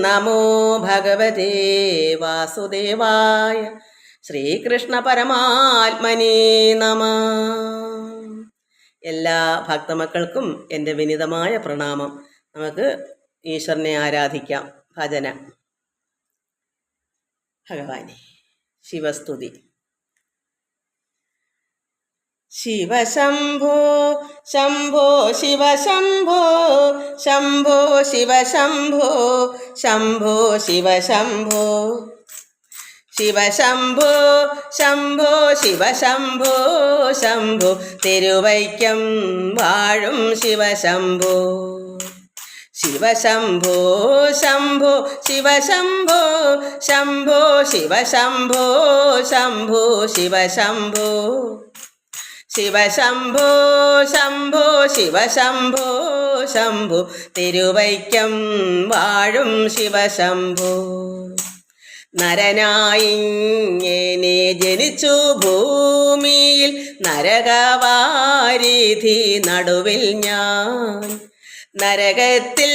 നമോ ഭഗവതേ വാസുദേവായ ശ്രീകൃഷ്ണ പരമാത്മനേ നമ. എല്ലാ ഭക്തമക്കൾക്കും എന്റെ വിനിതമായ പ്രണാമം. നമുക്ക് ഈശ്വരനെ ആരാധിക്കാം. ഭജന. ഭഗവാനെ ശിവസ്തുതി. ശിവശംഭോ ശംഭോ ശിവശംഭോ ശംഭോ ശിവശംഭോ ശംഭോ ശിവശംഭോ. ശിവശംഭോ ശംഭോ ശിവശംഭോ ശംഭോ തിരുവൈക്കം വാഴും ശിവശംഭോ. ശിവശംഭോ ശംഭോ ശിവശംഭോ ശംഭോ ശിവശംഭോ ശംഭോ ശിവശംഭോ. ശിവശംഭോ ശംഭോ ശിവശംഭോ ശംഭോ തിരുവൈക്കം വാഴും ശിവശംഭോ നരനായിങ്ങനെ ജനിച്ചു ഭൂമിയിൽ നരകവാരിധി നടുവിൽ ഞാൻ. നരകത്തിൽ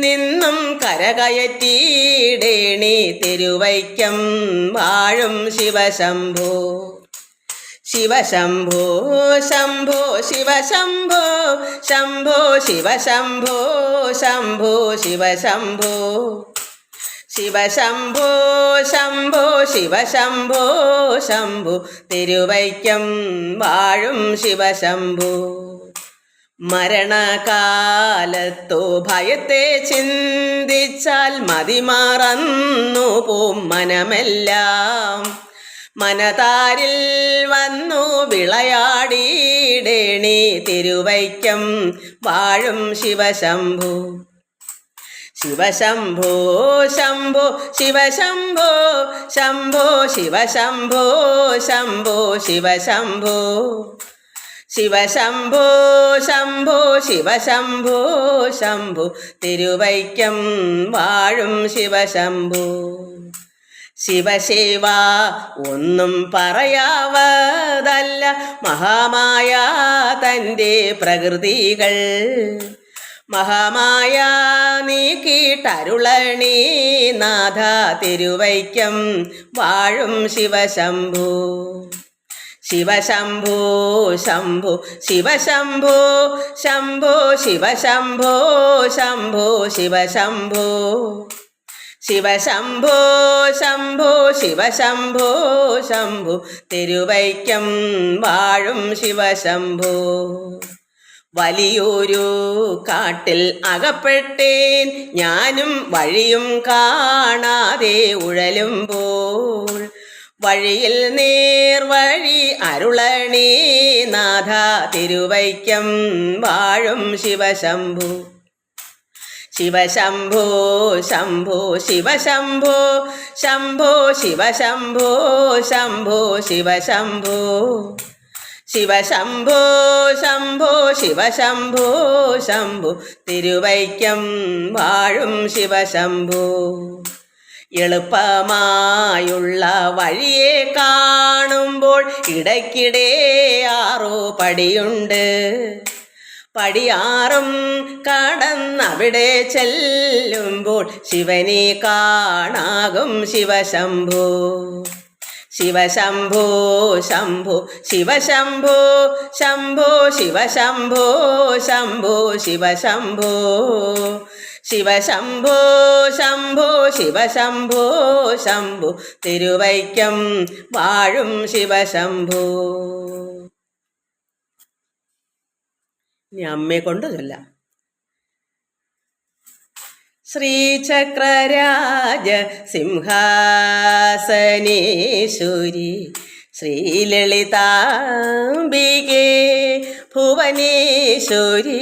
നിന്നും കരകയറ്റിയിടേണി തിരുവൈക്കം വാഴും ശിവശംഭോ ശിവശംഭോ ശംഭോ ശിവശംഭോ ശംഭോ ശിവശംഭോ ശംഭോ ശിവശംഭോ ശിവശംഭോ ശംഭോ. ശിവശംഭോ ശംഭു തിരുവൈക്കം വാഴും ശിവശംഭു മരണകാലത്തോ ഭയത്തെ ചിന്തിച്ചാൽ മതിമാറന്നു പോം മനമെല്ലാം. മനതാരിൽ വന്നു വിളയാടിയിടേണി തിരുവൈക്കം വാഴും ശിവശംഭു. ശിവശംഭോ ശംഭോ ശിവശംഭോ ശംഭോ ശിവശംഭോ ശംഭോ ശിവശംഭോ. ശിവശംഭോ ശംഭോ ശിവശംഭോ ശംഭു തിരുവൈക്കം വാഴും ശിവശംഭു. ശിവശിവ ഒന്നും പറയാവതല്ല. മഹാമായ തന്റെ പ്രകൃതികൾ. മഹാമായ നീക്കിട്ടരുളണി നാഥ തിരുവൈക്കം വാഴും ശിവശംഭു ശിവശംഭോ ശംഭു ശിവശംഭോ ശംഭു ശിവശംഭോ ശംഭു ശിവശംഭോ ശിവശംഭോ ശംഭോ ശിവശംഭോ ശംഭു. തിരുവൈക്കം വാഴും ശിവശംഭോ. വലിയൊരു കാട്ടിൽ അകപ്പെട്ടേൻ ഞാനും വഴിയും കാണാതെ ഉഴലുമ്പോൾ. വഴിയിൽ നേർവഴി അരുളണേ നാഥ തിരുവൈക്കം വാഴും ശിവശംഭു. ശിവശംഭോ ശംഭോ ശിവശംഭോ ശംഭോ ശിവശംഭോ ശംഭോ ശിവശംഭോ ശിവശംഭോ ശംഭോ. ശിവശംഭോ ശംഭു തിരുവൈക്കം വാഴും ശിവശംഭോ എളുപ്പമായുള്ള വഴിയെ കാണുമ്പോൾ ഇടയ്ക്കിടെ ആറോ പടിയുണ്ട്. പടിയാറും കടന്നവിടെ ചെല്ലുമ്പോൾ ശിവനെ കാണാകും ശിവശംഭു. ശിവശംഭോ ശംഭു ശിവശംഭോ ശംഭു ശിവശംഭോ ശംഭു ശിവശംഭോ. ശിവശംഭോ ശംഭോ ശിവശംഭോ ശംഭു തിരുവൈക്കം വാഴും ശിവശംഭോ. ഇനി അമ്മയെ കൊണ്ട് ചൊല്ലാം. ശ്രീചക്രരാജ സിംഹാസനേശ്വരി ശ്രീലളിതാംബികേ ഭുവനേശ്വരി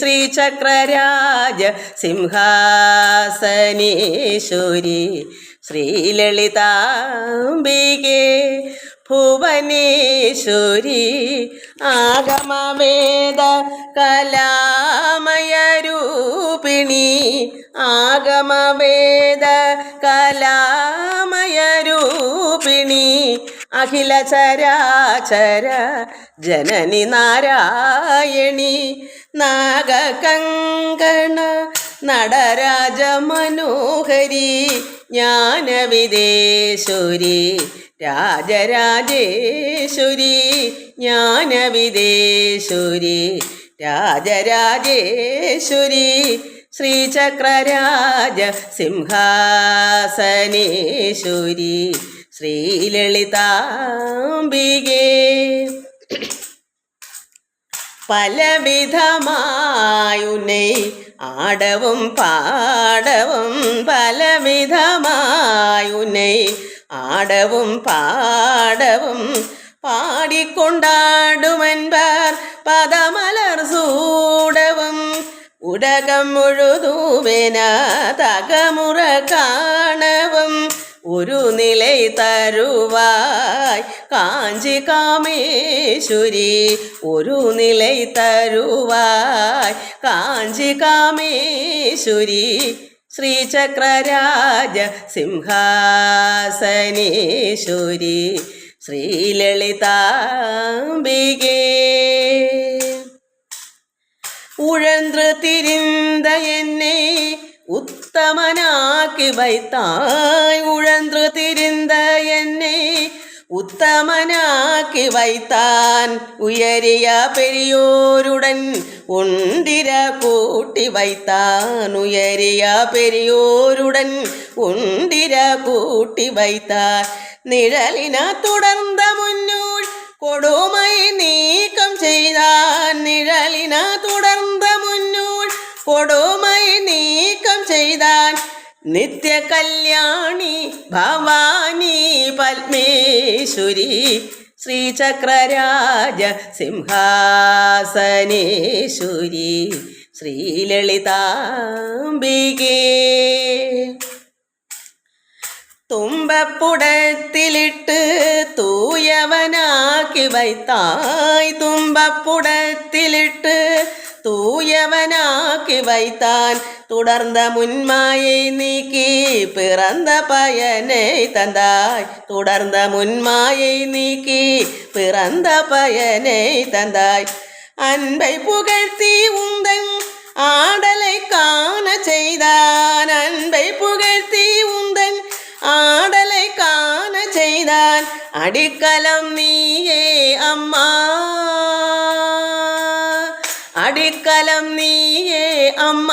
ശ്രീചക്രരാജ സിംഹാസനേശ്വരി ശ്രീലളിതാംബികേ ഭുവനേശ്വരി ആഗമവേദ കലാമയരൂപിണി ആഗമവേദ കലാമയരൂപിണി അഖില ചരാചര ജനനി നാരായണി നാഗകങ്കണ നടരാജ മനോഹരി ജ്ഞാനവിദേശുരി രാജരാജേശ്വരി ജ്ഞാനവിദേശ്വരി രാജരാജേശ്വരി ശ്രീചക്രരാജ സിംഹാസനേശ്വരി ശ്രീലളിതാംബികേ. പലവിധമായുനൈ ആടവും പാടവും പലവിധമായുന്നെ ആടവും പാടവും പാടിക്കൊണ്ടാടുമൻപാർ പദമലർ സൂടവും. ഉടകം മുഴുതൂവിന തകമുറ കാണവും. ഒരു നിലൈ തരുവായ് കാഞ്ചി കാമേശ്വരി. ഒരു നിലൈ തരുവായ് കാഞ്ചി കാമേശ്വരി. ശ്രീചക്രരാജ സിംഹാസനീശ്വരി ശ്രീലളിതാംബികേ. ഉഴന്ത്രു തിരിന്ത എന്നെ ഉത്തമനാക്കി വൈത്തായ് ഉഴന്ത്രു തിരിന്ത ഉത്തമനാക്കി വൈത്താൻ ഉയരിയ പെരിയോരുടൻ ഉണ്ടിര കൂട്ടി വൈത്താൻ ഉയരിയ പെരിയോരുടൻ ഉണ്ടിര കൂട്ടി വൈത്താൻ നിഴലിന തുടർന്ന മുന്നൂൾ കൊടുമൈ നീക്കം ചെയ്താൻ നിഴലിന തുടർന്ന മുന്നൂൾ കൊടുമൈ നീ നിത്യ കല്യാണി ഭവാനി പത്മേശ്വരി ശ്രീചക്രരാജ സിംഹാസനേശ്വരി ശ്രീലളിതാംബികേ. തുമ്പപ്പുടത്തിലിട്ട് തൂയവനാക്കി വൈത്തായ് തുമ്പപ്പുടത്തിലിട്ട് தூயவனாக்கி வைத்தான். തുടർന്ന മുന്മായെ നീക്കി പിറന്ന പയനെ തന്തായ് തുടർന്ന മുന്മായെ നീക്കി പിറந்த பயனை தந்தாய். அன்பை புகழ்த்தி உந்தன் ஆடலை காண செய்தான். அன்பை புகழ்த்தி உந்தன் ஆடலை காண செய்தான். அடிக்கலம் நீயே அம்மா. അടിക്കലം നീയേ അമ്മ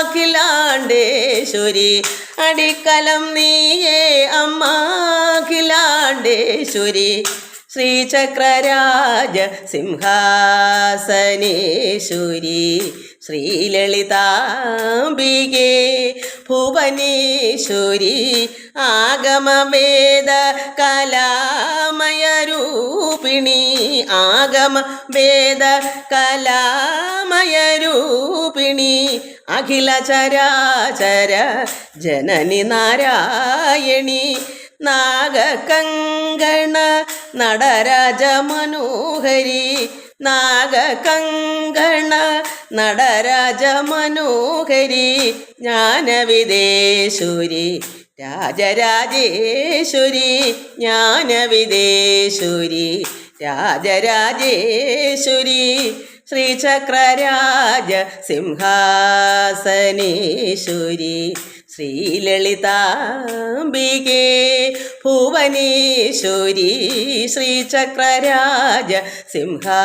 അഖിലാണ്ടേശ്വരി അടിക്കലം നീയേ അമ്മ അഖിലാണ്ടേശ്വരി ശ്രീചക്രരാജ സിംഹാസനേശ്വരി. ശ്രീലളിതാംബികേ ഭുവനേശ്വരി. ആഗമവേദ കലാമയരൂപിണി. ആഗമ വേദ കലാമയരൂപിണി അഖില ചരാചര ജനനി നാരായണി നാഗകങ്കണ നടരാജ മനോഹരി നാഗകങ്കണ നടരാജ മനോഹരി ജ്ഞാനവിദേശുരി രാജരാജേശ്വരി ജ്ഞാനവിദേശുരി രാജരാജേശ്വരി ശ്രീചക്രരാജ സിംഹാസനേശ്വരി ശ്രീലളിതാംബികേ ഭുവനേശ്വരി ശ്രീചക്രരാജ സിംഹാസനേശ്വരി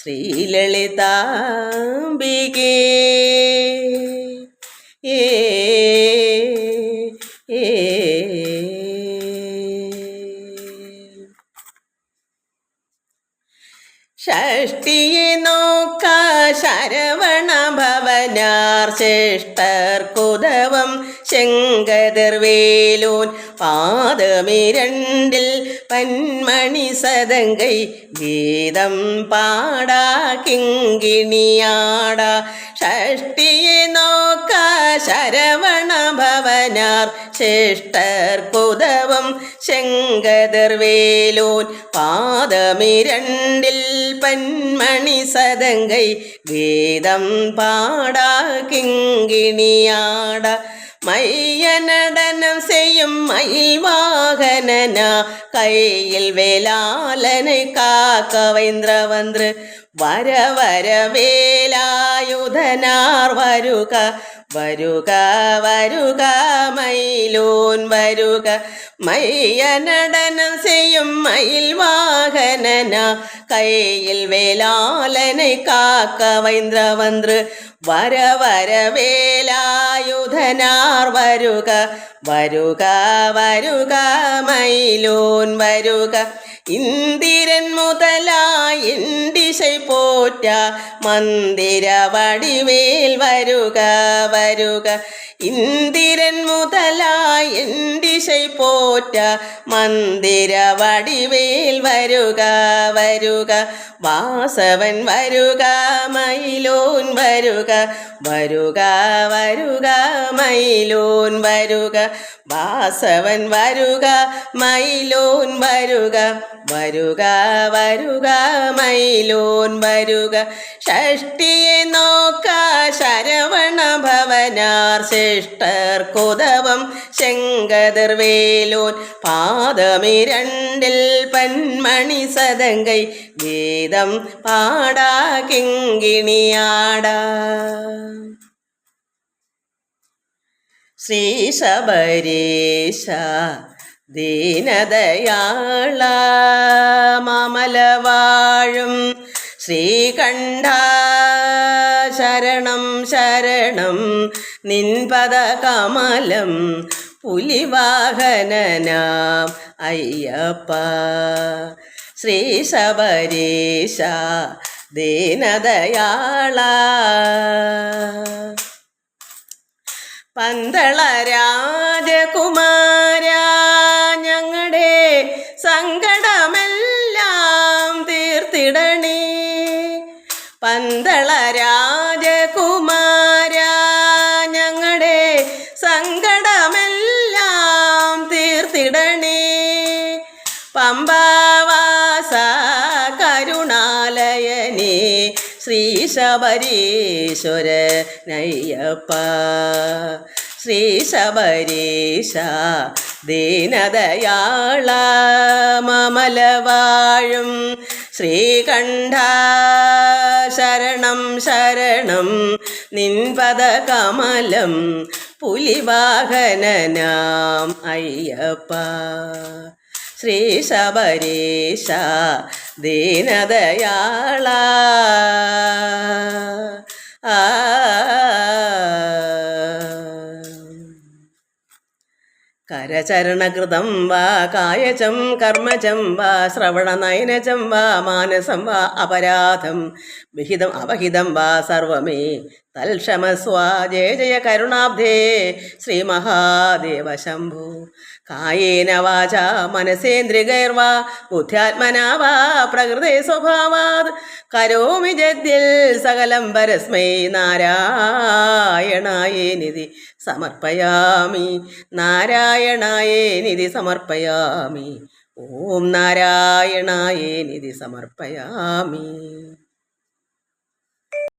ശ്രീലളിതാംബികേ. ഏ ഏ ഷഷ്ടിയെ നോക്ക ശരവണ ഭവനാർ ശ്രേഷ്ഠർ കുതവം ശങ്കതിർവേലോൻ പാദമിരണ്ടിൽ പന്മണി സദങ്കൈ ഗീതം പാടാ കിങ്കിണിയാടാ. ഷഷ്ടിയെ നോക്ക ശരവണ ഭവനാർ ശങ്കദർവേലോൻ പാദമിരണ്ടിൽ പന്മണി സദങ്കൈ വേദം പാടാ കിങ്കിണിയാട. മയ്യ നടനം ചെയ്യും മയിൽ വാഹനന കയ്യിൽ വേലാലനെ കാക്കവൈന്ദ്രവന്ത് വര വര വേലായുധനാർ വരുക. വരുക വരുക മയിലോൻ വരുക മയ്യനടനം ചെയ്യും മയിൽ വാഹനന കയ്യിൽ വേലാലனை കാക്ക വൈന്ദ്രവന്ത്ര് വര വര വേലായുധനാർ വരുക വരുക വരുക മയിലോൻ വരുക ഇന്ദിരൻ മുതലായി ദിശൈ പോറ്റ മന്ദിര വടിവേൽ വരുക വരുക. ഇന്ദിരൻ മുതലായി ദിശൈ പോറ്റ മന്ദിര വടിവേൽ വരുക വരുക. വാസവൻ വരുക മയിലോൻ വരുക വരുക വരുക മയിലോൻ വരുക. വാസവൻ വരുക മയിലോൻ വരുക. വരുക വരുക മൈലൂൻ വരുക. ഷഷ്ടിയെ നോക്ക ശരവണ ഭവനാർ ശ്രേഷ്ഠർ കുതവം ശങ്കദർവേലൂൻ പാദമിരണ്ടിൽ പന്മണി സദങ്കൈ ഗീതം പാടാ കിങ്കിണിയാട. ശ്രീ ശബരീശ ദീനദയാള മാമലവാഴും ശ്രീകണ്ഠ ശരണം ശരണം നിൻപദ കമലം പുലിവാഹനനാം അയ്യപ്പ. ശ്രീ ശബരീശ ദീനദയാള. പന്തള രാജകുമാര സങ്കടമെല്ലാം തീർത്തിടണേ. പന്തള രാജകുമാര ഞങ്ങളുടെ സങ്കടമെല്ലാം തീർത്തിടണേ. പമ്പാവാസ കരുണാലയനേ ശ്രീ ശബരീശ്വര നയ്യപ്പ ശ്രീ ശബരീശ ദീനദയാള മമലവാഴും ശ്രീകണ്ഠ ശരണം ശരണം നിൻപദ കമലം പുലിവാഹനനാം അയ്യപ്പ. ശ്രീ ശബരീശ ദീനദയാള. ആ കരചരണകൃതം വാ കായചം കർമ്മചം വാ ശ്രവണനയനചം വാ മാനസം വാ അപരാധം വിഹിതം അപഹിതം വാ സർവമേ തൽക്ഷമസ്വ ജയ ജയ കരുണാബ്ധേ ശ്രീ മഹാദേവ ശംഭു. കായേന വാച മനസേന്ദ്രികൈർവാ ബുദ്ധ്യാത്മനാ പ്രകൃതി പ്രകൃതേ സ്വഭാവാത് കരോമി ജദ്യൽ സകലം പരസ്മൈ നാരായണായേ നിധി സമർപ്പയാമി. നാരായണായേ നിധി സമർപ്പയാമി. ഓം നാരായണായേ നിധി സമർപ്പയാമി.